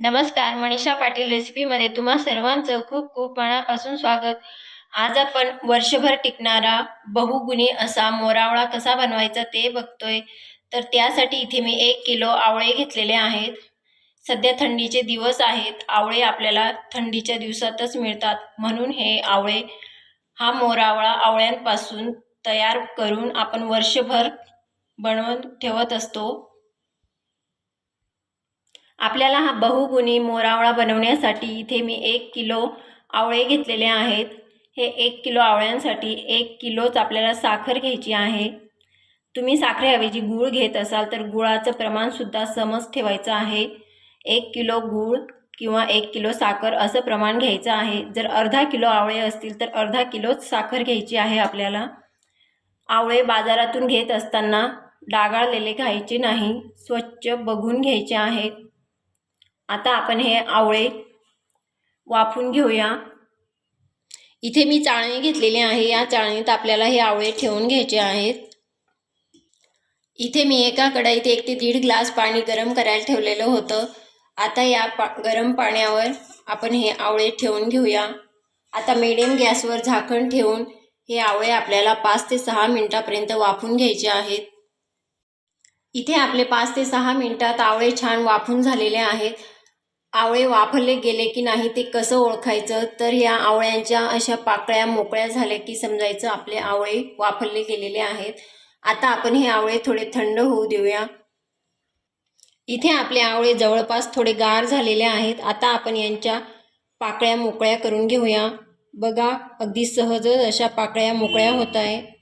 नमस्कार मनीषा पाटील रेसिपीमध्ये तुम्हा सर्वांचं खूप खूप मनापासून स्वागत. आज आपण वर्षभर टिकणारा बहुगुणी असा मोरावळा कसा बनवायचा ते बघतोय. तर त्यासाठी इथे मी एक किलो आवळे घेतलेले आहेत. सध्या थंडीचे दिवस आहेत. आवळे आपल्याला थंडीच्या दिवसातच मिळतात. म्हणून हे आवळे हा मोरावळा आवळ्यांपासून तयार करून आपण वर्षभर बनवून ठेवत असतो. आपल्याला हा बहुगुणी मोरावळा बनवण्यासाठी इथे मी एक किलो आवळे घेतलेले आहेत. हे एक किलो आवळ्यांसाठी एक किलोच आपल्याला साखर घ्यायची आहे. तुम्ही साखरेऐवजी गूळ घेत असाल तर गुळाचं प्रमाणसुद्धा समज ठेवायचं आहे. एक किलो गूळ किंवा एक किलो साखर असं प्रमाण घ्यायचं आहे. जर अर्धा किलो आवळे असतील तर अर्धा किलोच साखर घ्यायची आहे आपल्याला. आवळे बाजारातून घेत असताना डागाळलेले घ्यायचे नाही स्वच्छ बघून घ्यायचे आहेत. आता आपण हे आवळे वाफून घेऊया. इथे मी चाळणी घेतलेली आहे. या चाळणीत आपल्याला हे आवळे ठेवून घ्यायचे आहेत. इथे मी एका कढईत एक ते दीड ग्लास पाणी गरम करायला ठेवलेलं होतं. आता या पा गरम पाण्यावर आपण हे आवळे ठेवून घेऊया. आता मिडियम गॅसवर झाकण ठेवून हे आवळे आपल्याला पाच ते सहा मिनटापर्यंत वाफून घ्यायचे आहेत. इथे आपले पाच ते सहा मिनटात आवळे छान वाफून झालेले आहेत. आवळे वाफले गेले की नाही ते कसं ओळखायचं? तर या आवळ्यांच्या अशा पाकळ्या मोकळ्या झाल्या की समजायचं आपले आवळे वाफले गेलेले आहेत. आता आपण हे आवळे थोडे थंड होऊ देऊया. इथे आपले आवळे जवळपास थोडे गार झालेले आहेत. आता आपण यांच्या पाकळ्या मोकळ्या करून घेऊया. बघा अगदी सहजच अशा पाकळ्या मोकळ्या होत आहे.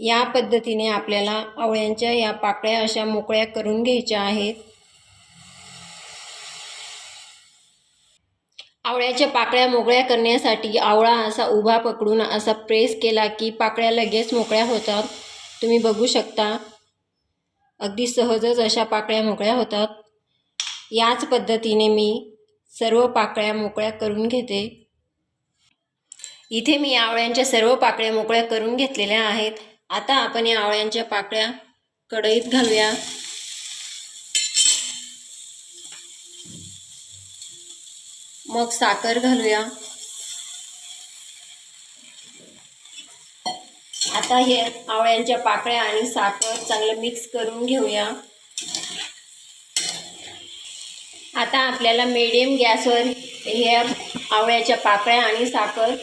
या पद्धतीने आपल्याला आवळ्यांच्या या पाकळ्या अशा मोकळ्या करून घ्यायच्या आहेत. आवळ्याच्या पाकळ्या मोकळ्या करण्यासाठी आवळा असा उभा पकडून असा प्रेस केला की पाकळ्या लगेच मोकळ्या होतात. तुम्ही बघू शकता. अगदी सहजच अशा पाकळ्या मोकळ्या होतात. याच पद्धतीने मी सर्व पाकळ्या मोकळ्या करून घेते. इथे मी आवळ्यांच्या सर्व पाकळ्या मोकळ्या करून घेतलेल्या आहेत. आता आपण या आवळ्यांच्या पाकळ्या कढईत घालूया. मग साखर घालूया. आता हे आवळ्यांच्या पाकळ्या आणि साखर चांगलं मिक्स करून घेऊया. आता आपल्याला मिडियम गॅसवर हे आवळ्याच्या पाकळ्या आणि साखर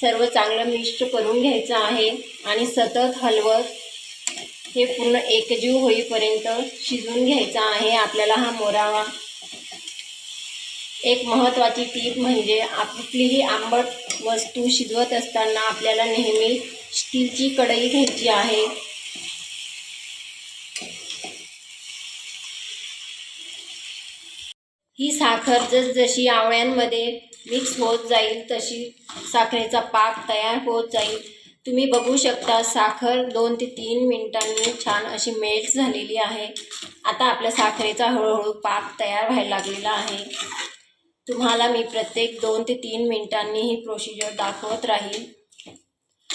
सर्व चांगलं मिक्स करून घ्यायचं आहे आणि सतत हलवत हे पूर्ण एकजीव होईपर्यंत शिजवून घ्यायचा आहे आपल्याला हा मोरावा. एक महत्त्वाची टीप म्हणजे आपली आंबट वस्तू शिजवत असताना आपल्याला नेहमी स्टीलची कढई घ्यायची आहे. ही साखर जसजशी आवळ्यांमध्ये मिक्स होत जाईल तशी साखरेचा पाक तयार होत जाईल. तुम्ही बघू शकता साखर दोन ते तीन मिनिटांनी छान अशी मेल्ट झालेली आहे. आता आपल्या साखरेचा हळूहळू पाक तयार व्हायला लागलेला आहे. तुम्हाला मी प्रत्येक दोन ते तीन मिनिटांनी ही प्रोसिजर दाखवत राहील.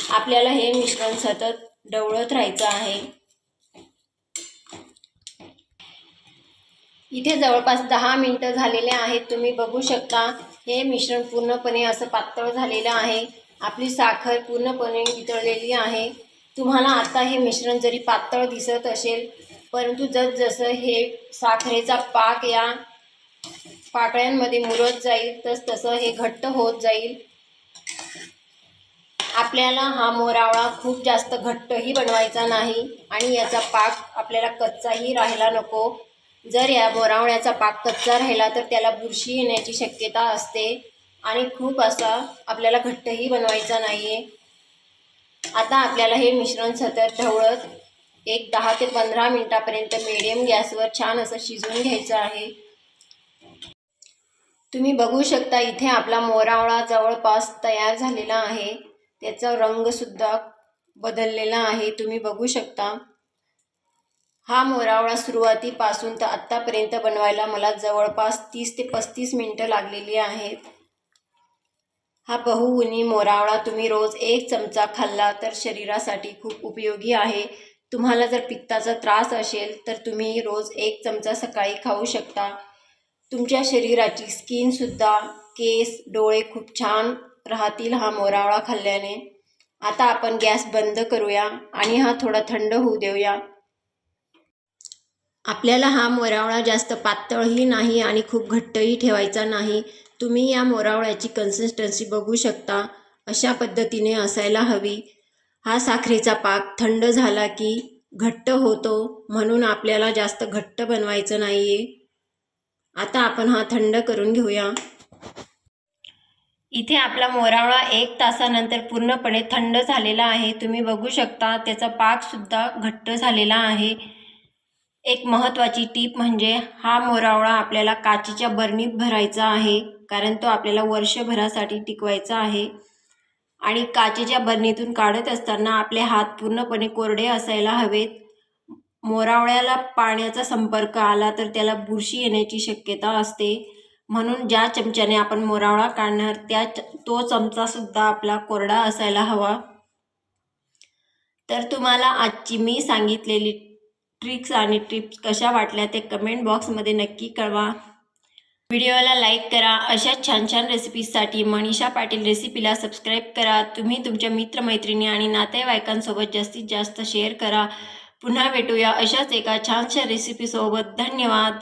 आपल्याला हे मिश्रण सतत डवळत राहायचं आहे. इथे जवळपास दहा मिनटं झालेले आहेत. तुम्ही बघू शकता हे मिश्रण पूर्णपणे असं पातळ झालेलं आहे. आपली साखर पूर्णपणे वितळलेली आहे. तुम्हाला आता हे मिश्रण जरी पातळ दिसत असेल परंतु जसजसं हे साखरेचा पाक या पाकळ्यांमध्ये मुरत जाईल तस तसं हे घट्ट होत जाईल. आपल्याला हा मोरावळा खूप जास्त घट्टही बनवायचा नाही आणि याचा पाक आपल्याला कच्चाही राहायला नको. जर या मोरावळ्याचा पाक कच्चा राहिला तर त्याला बुरशी येण्याची शक्यता असते. आणि खूप असा आपल्याला घट्टही बनवायचा नाही आहे आता आपल्याला हे मिश्रण सतत ढवळत एक दहा ते पंधरा मिनटापर्यंत मिडियम गॅसवर छान असं शिजवून घ्यायचं आहे. तुम्ही बघू शकता इथे आपला मोरावळा जवळपास तयार झालेला आहे. त्याचा रंगसुद्धा बदललेला आहे. तुम्ही बघू शकता. हा मोरावळा सुरुवातीपासून तर आत्तापर्यंत बनवायला मला जवळपास तीस ते पस्तीस मिनटं लागलेली आहेत. हा बहुगुणी मोरावळा तुम्ही रोज एक चमचा खाल्ला तर शरीरासाठी खूप उपयोगी आहे. तुम्हाला जर पित्ताचा त्रास असेल तर तुम्ही रोज एक चमचा सकाळी खाऊ शकता. तुमच्या शरीराची स्किनसुद्धा केस डोळे खूप छान राहतील हा मोरावळा खाल्ल्याने. आता आपण गॅस बंद करूया आणि हा थोडा थंड होऊ देऊया. आपल्याला हा मोरावळा जास्त पातळही नाही आणि खूप घट्टही ठेवायचा नाही. तुम्ही या मोरावळ्याची कन्सिस्टन्सी बघू शकता. अशा पद्धतीने असायला हवी. हा साखरेचा पाक थंड झाला की घट्ट होतो म्हणून आपल्याला जास्त घट्ट बनवायचं नाही आहे आता आपण हा थंड करून घेऊया. इथे आपला मोरावळा एक तासानंतर पूर्णपणे थंड झालेला आहे. तुम्ही बघू शकता त्याचा पाकसुद्धा घट्ट झालेला आहे. एक महत्त्वाची टीप म्हणजे हा मोरावळा आपल्याला काचेच्या बरणीत भरायचा आहे कारण तो आपल्याला वर्षभरासाठी टिकवायचा आहे. आणि काचेच्या बरणीतून काढत असताना आपले हात पूर्णपणे कोरडे असायला हवेत. मोरावळ्याला पाण्याचा संपर्क आला तर त्याला बुरशी येण्याची शक्यता असते. म्हणून ज्या चमच्याने आपण मोरावळा काढणार त्या च तो चमचासुद्धा आपला कोरडा असायला हवा. तर तुम्हाला आजची मी सांगितलेली ट्रिक्स आणि टिप्स कशा वाटल्या ते कमेंट बॉक्समध्ये नक्की कळवा. व्हिडिओला लाईक करा. अशाच छान छान रेसिपीजसाठी मनीषा पाटील रेसिपीला सबस्क्राईब करा. तुम्ही तुमच्या मित्रमैत्रिणी आणि नातेवाईकांसोबत जास्तीत जास्त शेअर करा. पुन्हा भेटूया अशाच एका छानशा रेसिपीसोबत धन्यवाद.